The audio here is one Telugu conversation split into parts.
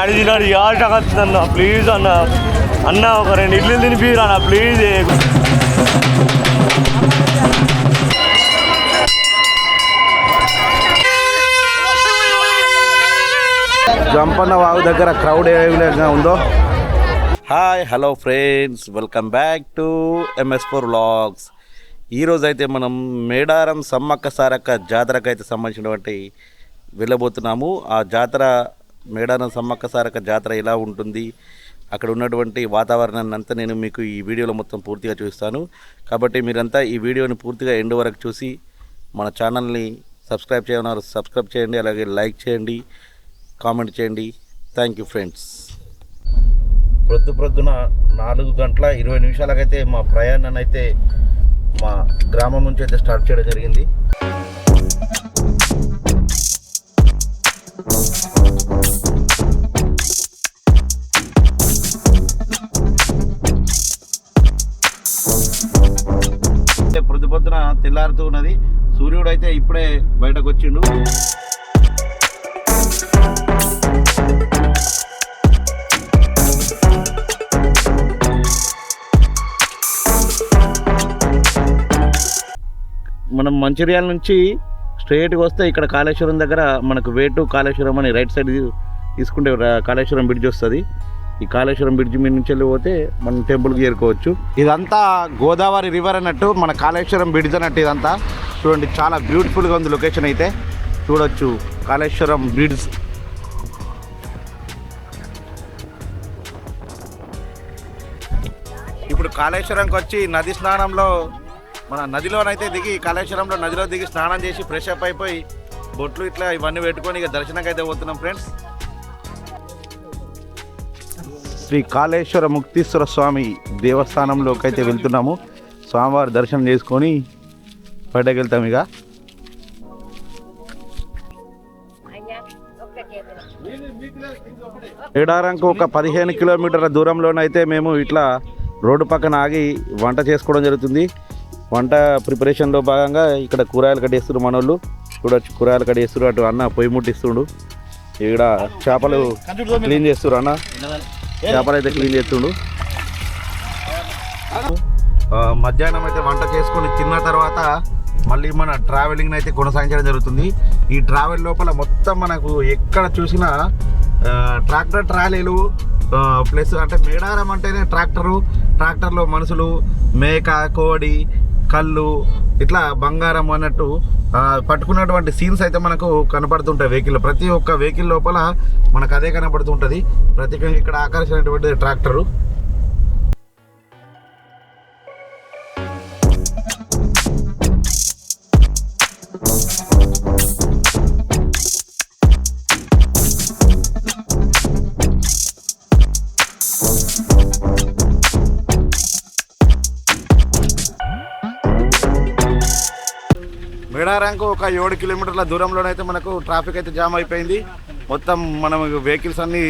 నడిచి ఆట అన్న ప్లీజ్ అన్న. అన్న ఒక రెండు ఇడ్లు తినిపిరా అన్న ప్లీజ్ జంపన్న వాగు దగ్గర క్రౌడ్ ఏ విధంగా ఉందో. Hi hello friends welcome back to MS four vlogs ఈరోజు అయితే మనం మేడారం సమ్మక్క సారక్క జాతరకు అయితే సంబంధించినటువంటి వెళ్ళబోతున్నాము. ఆ జాతర మేడారం సమ్మక్క సారక్క జాతర ఎలా ఉంటుంది. అక్కడ ఉన్నటువంటి వాతావరణాన్ని అంతా నేను మీకు ఈ వీడియోలో మొత్తం పూర్తిగా చూస్తాను కాబట్టి మీరంతా ఈ వీడియోని పూర్తిగా ఎండ్ వరకు చూసి మన ఛానల్ని సబ్స్క్రైబ్ చేయమన్నారు సబ్స్క్రైబ్ చేయండి అలాగే లైక్ చేయండి కామెంట్ చేయండి. థ్యాంక్ యూ ఫ్రెండ్స్ ప్రొద్దు ప్రొద్దున నాలుగు గంటల ఇరవై నిమిషాలకైతే మా ప్రయాణాన్ని అయితే మా గ్రామం నుంచి అయితే స్టార్ట్ చేయడం జరిగింది. తెల్లారుతూ ఉన్నది సూర్యుడు అయితే ఇప్పుడే బయటకు వచ్చిండు మనం మంచిర్యాల నుంచి స్ట్రైట్గా వస్తే ఇక్కడ కాళేశ్వరం దగ్గర మనకు వేటు కాళేశ్వరం అని రైట్ సైడ్ తీసుకుంటే కాళేశ్వరం బ్రిడ్జ్ వస్తుంది. ఈ కాళేశ్వరం బ్రిడ్జ్ మీద నుంచి వెళ్ళి పోతే మనం టెంపుల్కి చేరుకోవచ్చు. ఇదంతా గోదావరి రివర్ అన్నట్టు మన కాళేశ్వరం బ్రిడ్జ్ అన్నట్టు ఇదంతా. చూడండి చాలా బ్యూటిఫుల్గా ఉంది లొకేషన్ అయితే. చూడొచ్చు కాళేశ్వరం బ్రిడ్జ్. ఇప్పుడు కాళేశ్వరంకి వచ్చి నది స్నానంలో మన నదిలోనైతే దిగి కాళేశ్వరంలో నదిలో దిగి స్నానం చేసి ఫ్రెష్ అప్ అయిపోయి బొట్లు ఇట్లా ఇవన్నీ పెట్టుకొని ఇక దర్శనంకి అయితే పోతున్నాం ఫ్రెండ్స్. శ్రీ కాళేశ్వర ముక్తీశ్వర స్వామి దేవస్థానంలోకి అయితే వెళ్తున్నాము. స్వామివారి దర్శనం చేసుకొని బయటకు వెళ్తాం ఇక. ఏడారంకు ఒక పదిహేను కిలోమీటర్ల దూరంలోనైతే మేము ఇట్లా రోడ్డు పక్కన ఆగి వంట చేసుకోవడం జరుగుతుంది. వంట ప్రిపరేషన్లో భాగంగా ఇక్కడ కూరగాయలు కట్టేస్తున్నారు మనోళ్ళు. చూడొచ్చు కూరగాయలు కట్టేస్తారు అటు అన్న పొయ్యి ముట్టిస్తుండు. ఇక్కడ చేపలు క్లీన్ చేస్తున్నారు అన్న. చేపలు అయితే క్లీన్ చేస్తుండు. ఆ, మధ్యాహ్నం అయితే వంట చేసుకొని తిన్న తర్వాత మళ్ళీ మన ట్రావెలింగ్ అయితే కొనసాగించడం జరుగుతుంది. ఈ ట్రావెల్ లోపల మొత్తం మనకు ఎక్కడ చూసినా ట్రాక్టర్ ట్రాలీలు ప్లస్ అంటే మేడారం అంటేనే ట్రాక్టరు ట్రాక్టర్లో మనుషులు మేక కోడి కళ్ళు ఇట్లా బంగారం అన్నట్టు ఆ, పట్టుకున్నటువంటి సీన్స్ అయితే మనకు కనపడుతుంటాయి వెహికల్ ప్రతి ఒక్క వెహికల్ లోపల మనకు అదే కనపడుతుంటుంది. ప్రత్యేకంగా ఇక్కడ ఆకర్షణ ట్రాక్టరు మేడారంకు ఒక ఏడు కిలోమీటర్ల దూరంలోనైతే మనకు ట్రాఫిక్ అయితే జామ్ అయిపోయింది. మొత్తం మనం వెహికల్స్ అన్ని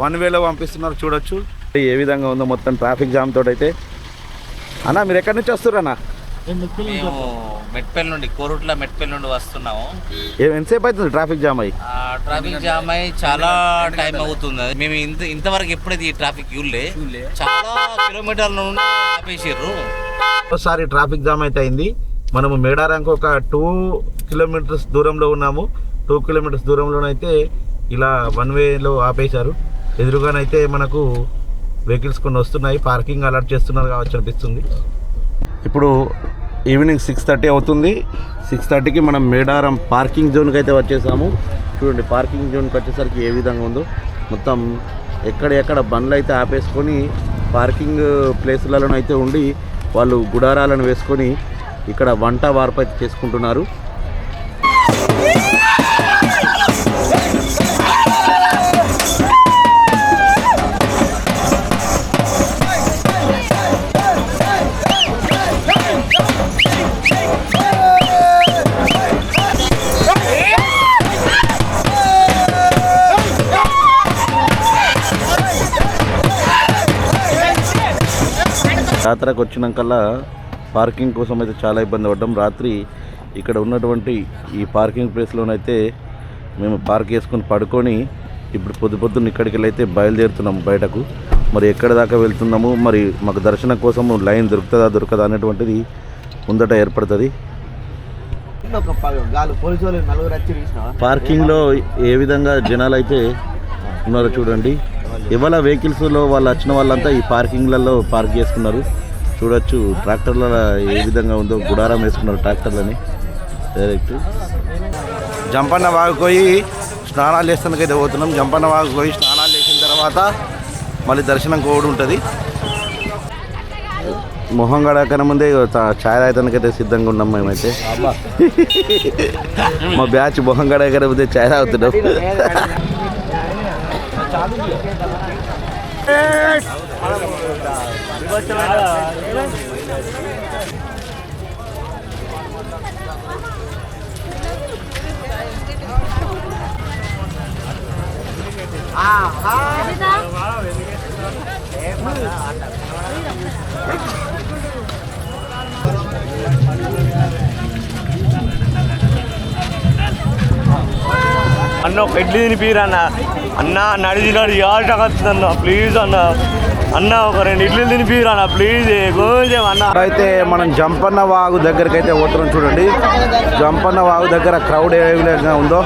వన్ వేలో పంపిస్తున్నారు చూడొచ్చు. ఏ విధంగా ఉందో మొత్తం ట్రాఫిక్ జామ్ తోటి అయితే అన్న మీరు ఎక్కడి నుంచి వస్తారు అన్న మేము మెట్పల్లి నుండి కోరుట్ల మెట్పల్లి నుండి వస్తున్నాము. ఏ- ఎంతసేపు అవుతుంది ట్రాఫిక్ జామ్ అయ్యి? ఆ ట్రాఫిక్ జామ్ అయి చాలా టైం అవుతుంది. మేము ఇంత ఇంతవరకు ఎప్పుడైతే ఈ ట్రాఫిక్ చూడలే చాలా కిలోమీటర్ల నుండి ఆపేసారు ఒకసారి ట్రాఫిక్ జామ్ అయితే అయింది. మనము మేడారానికి ఒక టూ కిలోమీటర్స్ దూరంలో ఉన్నాము. టూ కిలోమీటర్స్ దూరంలోనైతే ఇలా వన్ వేలో ఆపేశారు. ఎదురుగానైతే మనకు వెహికల్స్ కొన్ని వస్తున్నాయి. పార్కింగ్ అలర్ట్ చేస్తున్నారు కావచ్చు అనిపిస్తుంది. ఇప్పుడు ఈవినింగ్ సిక్స్ థర్టీ అవుతుంది. సిక్స్ థర్టీకి మనం మేడారం పార్కింగ్ జోన్కి అయితే వచ్చేసాము. చూడండి పార్కింగ్ జోన్కి వచ్చేసరికి ఏ విధంగా ఉందో. మొత్తం ఎక్కడ ఎక్కడ బండ్లు అయితే ఆపేసుకొని పార్కింగ్ ప్లేసులలోనైతే ఉండి వాళ్ళు గుడారాలను వేసుకొని ఇక్కడ వంట వార్పై చేసుకుంటున్నారు. జాతరకు వచ్చినాకల్లా పార్కింగ్ కోసం అయితే చాలా ఇబ్బంది పడ్డాం. రాత్రి ఇక్కడ ఉన్నటువంటి ఈ పార్కింగ్ ప్లేస్లోనైతే మేము పార్క్ చేసుకొని పడుకొని ఇప్పుడు పొద్దు పొద్దున్న ఇక్కడికి వెళ్ళి అయితే బయలుదేరుతున్నాము బయటకు. మరి ఎక్కడి దాకా వెళ్తున్నాము? మరి మాకు దర్శనం కోసం లైన్ దొరుకుతుందా దొరకదా అనేటువంటిది ముందట ఏర్పడుతుంది. పార్కింగ్లో ఏ విధంగా జనాలు అయితే ఉన్నారో చూడండి. ఇవాళ వెహికల్స్లో వాళ్ళు వచ్చిన వాళ్ళంతా ఈ పార్కింగ్లలో పార్క్ చేసుకున్నారు. చూడొచ్చు. ట్రాక్టర్ల ఏ విధంగా ఉందో గుడారం వేసుకున్నారు ట్రాక్టర్లని. డైరెక్ట్ జంపన్న వాగుపోయి స్నానాలు చేస్తానికైతే పోతున్నాం. జంపన్న వాగుపోయి స్నానాలు చేసిన తర్వాత మళ్ళీ దర్శనం కోడి ఉంటుంది. మొహం గడకన ముందే ఛాయ్ తాగడానికైతే సిద్ధంగా ఉన్నాం మేమైతే. మా బ్యాచ్ మొహం గడకన ముందే ఛాయ్ తాగుతున్నాం. అన్న ఒక ఇడ్లీ తినిపిరా అన్న. అన్న నడిచి నడిచి ఆటకొస్తుంది అన్న. ప్లీజ్ అన్న. అన్న ఒక రెండు ఇడ్లీలు తినిపిరా అన్న ప్లీజ్ కొంచెం అన్న. అయితే మనం జంపన్న వాగు దగ్గరకైతే పోతున్నాం చూడండి. జంపన్న వాగు దగ్గర క్రౌడ్ ఏ విధంగా ఉందో.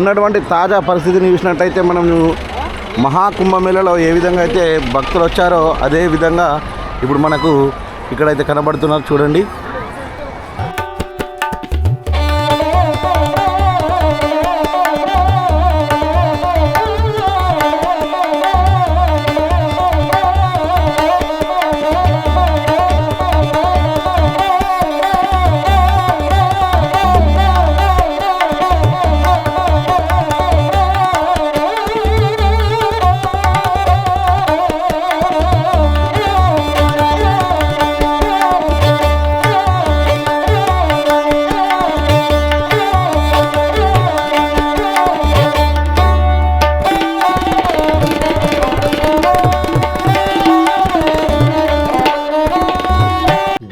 ఉన్నటువంటి తాజా పరిస్థితిని చూసినట్టయితే మనం మహాకుంభమేళలో ఏ విధంగా అయితే భక్తులు వచ్చారో అదే విధంగా ఇప్పుడు మనకు ఇక్కడైతే కనబడుతున్నారు చూడండి.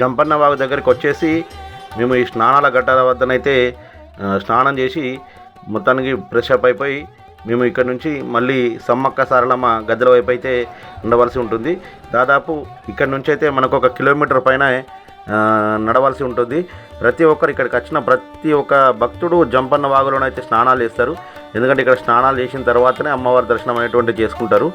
జంపన్న వాగు దగ్గరికి వచ్చేసి మేము ఈ స్నానాల గట్టాల వద్దనైతే స్నానం చేసి మొత్తానికి ఫ్రెష్ అప్ అయిపోయి మేము ఇక్కడ నుంచి మళ్ళీ సమ్మక్క సారలమ్మ గద్దెల వైపు అయితే ఉండవలసి ఉంటుంది. దాదాపు ఇక్కడ నుంచి అయితే మనకు ఒక కిలోమీటర్ పైన నడవలసి ఉంటుంది. ప్రతి ఒక్కరు ఇక్కడికి వచ్చిన ప్రతి ఒక్క భక్తుడు జంపన్న వాగులోనైతే స్నానాలు చేస్తారు. ఎందుకంటే ఇక్కడ స్నానాలు చేసిన తర్వాతనే అమ్మవారి దర్శనం అనేటువంటి చేసుకుంటారు.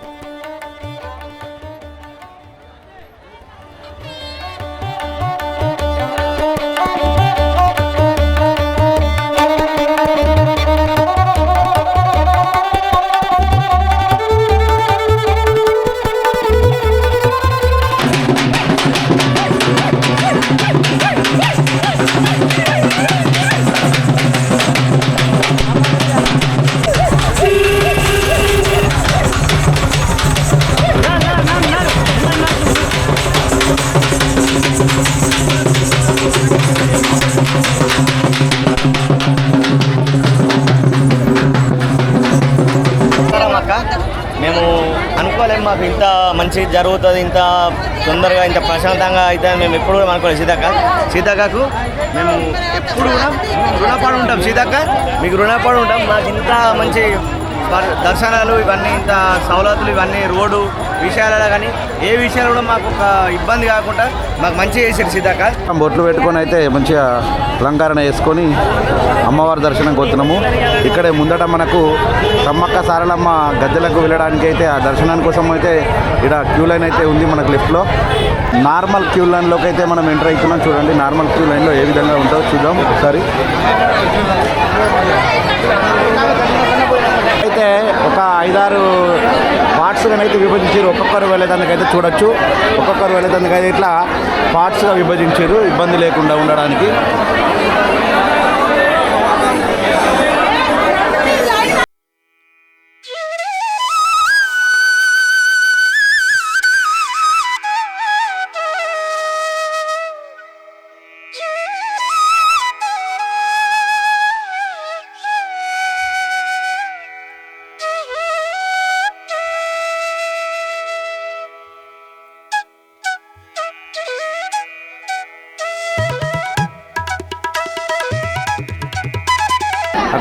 మాకు ఇంత మంచి జరుగుతుంది ఇంత తొందరగా ఇంత ప్రశాంతంగా అయితే మేము ఎప్పుడు కూడా అనుకోలేదు సీతక్క సీతక్కకు మేము ఎప్పుడు కూడా రుణపడి ఉంటాం. సీతక్క మీకు రుణపడి ఉంటాం. మాకు ఇంత మంచి దర్శనాలు ఇవన్నీ ఇంత సవలతులు ఇవన్నీ రోడ్డు విషయాలలో కానీ ఏ విషయాలు కూడా మాకు ఒక ఇబ్బంది కాకుండా మాకు మంచి చేశారు సీతాక బొట్లు పెట్టుకొని అయితే మంచిగా అలంకరణ వేసుకొని అమ్మవారి దర్శనం వచ్చినాము ఇక్కడే ముందట మనకు సమ్మక్క సారలమ్మ గద్దెలకు వెళ్ళడానికి అయితే ఆ దర్శనాని కోసం అయితే ఇక్కడ క్యూ లైన్ అయితే ఉంది మనకు లిఫ్ట్లో నార్మల్ క్యూ లైన్లోకి అయితే మనం ఎంటర్ అవుతున్నాం. చూడండి నార్మల్ క్యూ లైన్లో ఏ విధంగా ఉంటుందో చూద్దాం ఒకసారి. అయితే ఒక ఐదారు పార్ట్స్గా అయితే విభజించారు. ఒక్కొక్కరు వెళ్ళేదానికి అయితే చూడొచ్చు. ఒక్కొక్కరు వెళ్ళేదానికి అయితే ఇట్లా పార్ట్స్గా విభజించారు. ఇబ్బంది లేకుండా ఉండడానికి.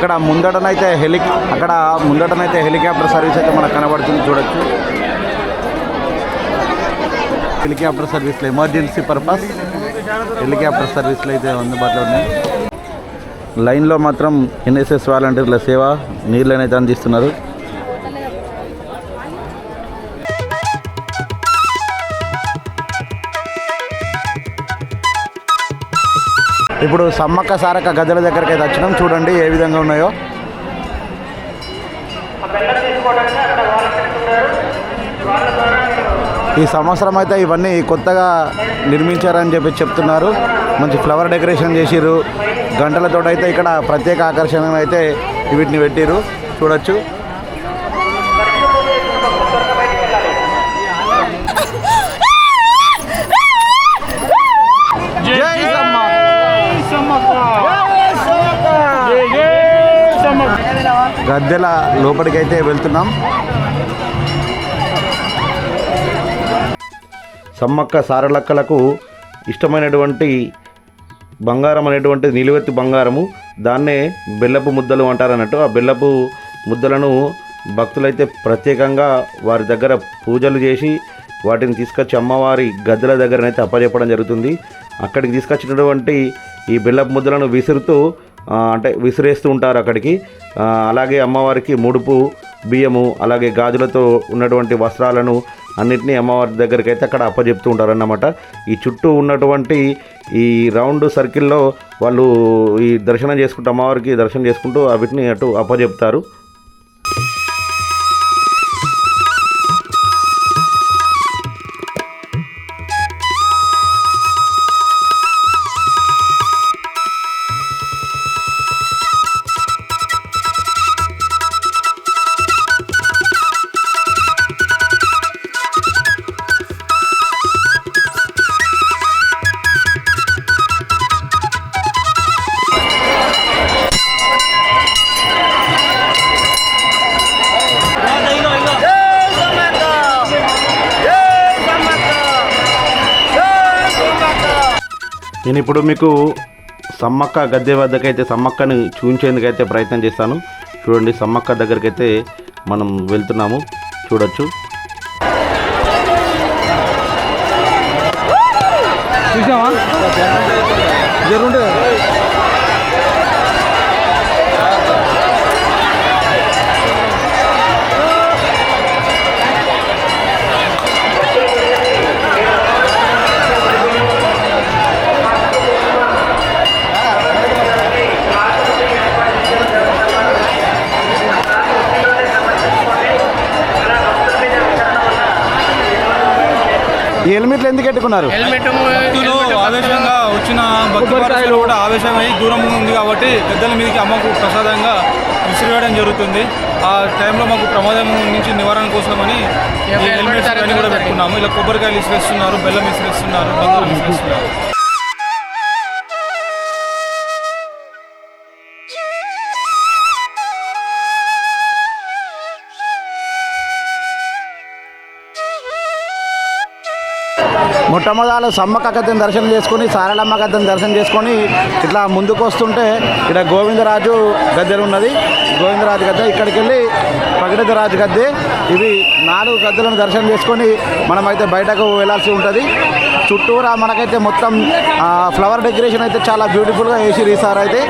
అక్కడ ముందటనైతే హెలి అక్కడ ముందటనైతే హెలికాప్టర్ సర్వీస్ అయితే మనకు కనబడుతుంది చూడొచ్చు. హెలికాప్టర్ సర్వీస్లో ఎమర్జెన్సీ పర్పస్ హెలికాప్టర్ సర్వీస్లు అయితే అందుబాటులో ఉన్నాయి. లైన్లో మాత్రం ఎన్ఎస్ఎస్ వాలంటీర్ల సేవ నీళ్ళనైతే అందిస్తున్నారు. ఇప్పుడు సమ్మక్క సారక్క గద్దెల దగ్గరికి అయితే వచ్చినాం. చూడండి ఏ విధంగా ఉన్నాయో. ఈ సంవత్సరం అయితే ఇవన్నీ కొత్తగా నిర్మించారని చెప్పి చెప్తున్నారు. మంచి ఫ్లవర్ డెకరేషన్ చేసిర్రు. గంటలతో అయితే ఇక్కడ ప్రత్యేక ఆకర్షణ అయితే వీటిని పెట్టిర్రు. చూడొచ్చు. గద్దెల లోపలికి అయితే వెళ్తున్నాం. సమ్మక్క సారలక్కలకు ఇష్టమైనటువంటి బంగారం అనేటువంటి నిలువెత్తి బంగారము దాన్నే బెల్లపు ముద్దలు అంటారు అన్నట్టు ఆ బెల్లపు ముద్దలను భక్తులైతే ప్రత్యేకంగా వారి దగ్గర పూజలు చేసి వాటిని తీసుకొచ్చి అమ్మవారి గద్దెల దగ్గరనైతే అప్పచెప్పడం జరుగుతుంది. అక్కడికి తీసుకొచ్చినటువంటి ఈ బెల్లపు ముద్దలను విసురుతూ అంటే విసిరేస్తూ ఉంటారు అక్కడికి. అలాగే అమ్మవారికి ముడుపు బియ్యము అలాగే గాజులతో ఉన్నటువంటి వస్త్రాలను అన్నిటినీ అమ్మవారి దగ్గరికి అయితే అక్కడ అప్పజెప్తూ ఉంటారన్నమాట. ఈ చుట్టూ ఉన్నటువంటి ఈ రౌండ్ సర్కిల్లో వాళ్ళు ఈ దర్శనం చేసుకుంటూ అమ్మవారికి దర్శనం చేసుకుంటూ వీటిని అటు అప్పజెప్తారు. ఇప్పుడు మీకు సమ్మక్క గద్దె వద్దకైతే సమ్మక్కని చూపించేందుకైతే ప్రయత్నం చేస్తాను. చూడండి సమ్మక్క దగ్గరికి అయితే మనం వెళ్తున్నాము. చూడొచ్చు. ఈ హెల్మెట్లు ఎందుకు పెట్టుకున్నారు? భక్తులు ఆవేశంగా వచ్చిన భక్తి పారసులు కూడా ఆవేశమై దూరం ఉంది కాబట్టి పెద్దల మీదకి అమ్మకు ప్రసాదంగా విసిరివేయడం జరుగుతుంది. ఆ టైంలో మాకు ప్రమాదం నుంచి నివారణ కోసమని హెల్మెట్స్ అన్ని కూడా పెట్టుకున్నాము. ఇలా కొబ్బరికాయలు ఇసిరేస్తున్నారు బెల్లం ఇసిరేస్తున్నారు బంగారం ఇసిరేస్తున్నారు మొట్టమొదలు సమ్మక్క దర్శనం చేసుకొని సారలమ్మ గద్దెని దర్శనం చేసుకొని ఇట్లా ముందుకు వస్తుంటే ఇక్కడ గోవిందరాజు గద్దెలు ఉన్నది. గోవిందరాజు గద్దె ఇక్కడికి వెళ్ళి పగిడితరాజు గద్దె. ఇవి నాలుగు గద్దెలను దర్శనం చేసుకొని మనమైతే బయటకు వెళ్ళాల్సి ఉంటుంది. చుట్టూరా మనకైతే మొత్తం ఆ, ఫ్లవర్ డెకరేషన్ అయితే చాలా బ్యూటిఫుల్గా వేసి ఈసారి అయితే.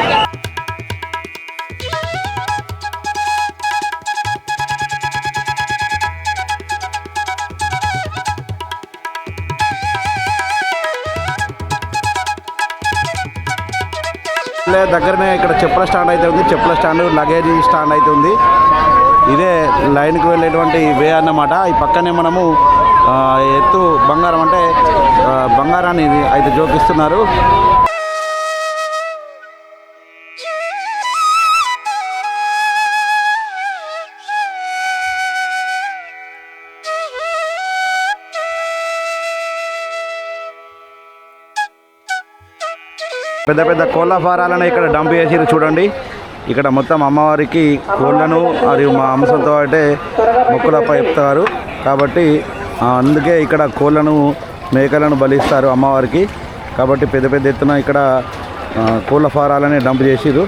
దగ్గరనే ఇక్కడ చెప్పుల స్టాండ్ అయితే ఉంది. చెప్పుల స్టాండ్ లగేజ్ స్టాండ్ అయితే ఉంది. ఇదే లైన్కి వెళ్ళేటువంటి వే అన్నమాట. ఈ పక్కనే మనము ఆ, ఎత్తు బంగారం అంటే బంగారాన్ని అయితే జోకిస్తున్నారు. పెద్ద పెద్ద కోళ్ళ ఫారాలను ఇక్కడ డంప్ చేసి చూడండి. ఇక్కడ మొత్తం అమ్మవారికి కోళ్ళను మరియు మా అంశంతో అంటే మొక్కులపై చెప్తారు. కాబట్టి అందుకే ఇక్కడ కోళ్ళను మేకలను బలిస్తారు అమ్మవారికి. కాబట్టి పెద్ద పెద్ద ఎత్తున ఇక్కడ కోళ్ళ ఫారాలని డంప్ చేసిరు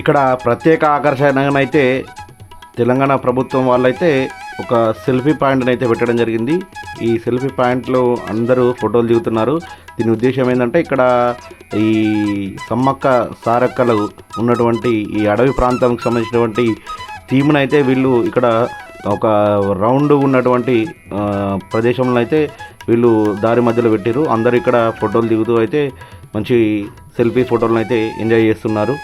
ఇక్కడ ప్రత్యేక ఆకర్షణగానైతే తెలంగాణ ప్రభుత్వం వాళ్ళైతే ఒక సెల్ఫీ పాయింట్ని అయితే పెట్టడం జరిగింది. ఈ సెల్ఫీ పాయింట్లో అందరూ ఫోటోలు దిగుతున్నారు. దీని ఉద్దేశం ఏంటంటే ఇక్కడ ఈ సమ్మక్క సారక్కలు ఉన్నటువంటి ఈ అడవి ప్రాంతానికి సంబంధించినటువంటి థీమ్ను అయితే వీళ్ళు ఇక్కడ ఒక రౌండ్ ఉన్నటువంటి ఆ, ప్రదేశంలో అయితే వీళ్ళు దారి మధ్యలో పెట్టారు అందరూ ఇక్కడ ఫోటోలు దిగుతూ అయితే మంచి సెల్ఫీ ఫోటోలను అయితే ఎంజాయ్ చేస్తున్నారు.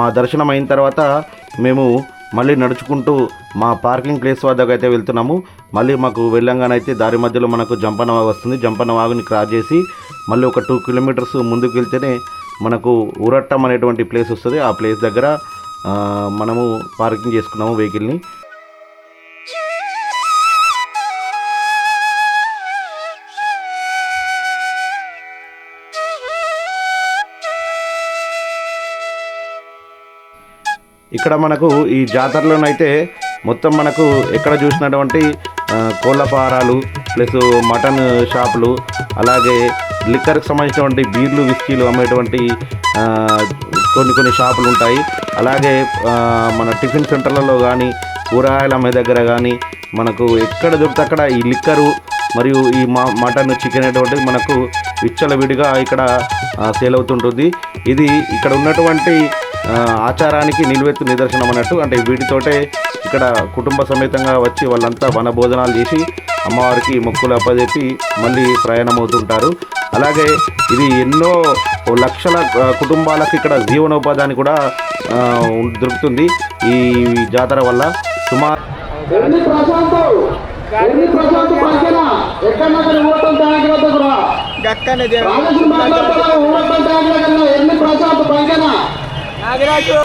మా దర్శనం అయిన తర్వాత మేము మళ్ళీ నడుచుకుంటూ మా పార్కింగ్ ప్లేస్ వద్దకు అయితే వెళ్తున్నాము. మళ్ళీ మాకు వెళ్ళంగానైతే దారి మధ్యలో మనకు జంపన వాగు వస్తుంది. జంపన వాగుని క్రాస్ చేసి మళ్ళీ ఒక టూ కిలోమీటర్స్ ముందుకు వెళ్తేనే మనకు ఉరట్టం అనేటువంటి ప్లేస్ వస్తుంది. ఆ ప్లేస్ దగ్గర మనము పార్కింగ్ చేసుకున్నాము వెహికల్ని. ఇక్కడ మనకు ఈ జాతరలోనైతే మొత్తం మనకు ఎక్కడ చూసినటువంటి కోళ్ళ ఫారాలు ప్లస్ మటన్ షాపులు అలాగే లిక్కర్కి సంబంధించినటువంటి బీర్లు విస్కీలు అమ్మేటువంటి కొన్ని కొన్ని షాపులు ఉంటాయి. అలాగే మన టిఫిన్ సెంటర్లలో కానీ కూరగాయలు అమ్మే దగ్గర కానీ మనకు ఎక్కడ దొరికితే అక్కడ ఈ లిక్కరు మరియు ఈ మా మటన్ చికెన్ అనేటువంటిది మనకు విచ్చలవిడిగా ఇక్కడ సేల్ అవుతుంటుంది. ఇది ఇక్కడ ఉన్నటువంటి ఆచారానికి నిలువెత్తు నిదర్శనం అన్నట్టు అంటే వీటితోటే ఇక్కడ కుటుంబ సమేతంగా వచ్చి వాళ్ళంతా వన భోజనాలు చేసి అమ్మవారికి మొక్కులు అప్పజెప్పి మళ్ళీ ప్రయాణం అవుతుంటారు అలాగే ఇది ఎన్నో లక్షల కుటుంబాలకు ఇక్కడ జీవనోపాధిని కూడా దొరుకుతుంది ఈ జాతర వల్ల. సుమారు ఎన్ని ನಾಗರಾಜು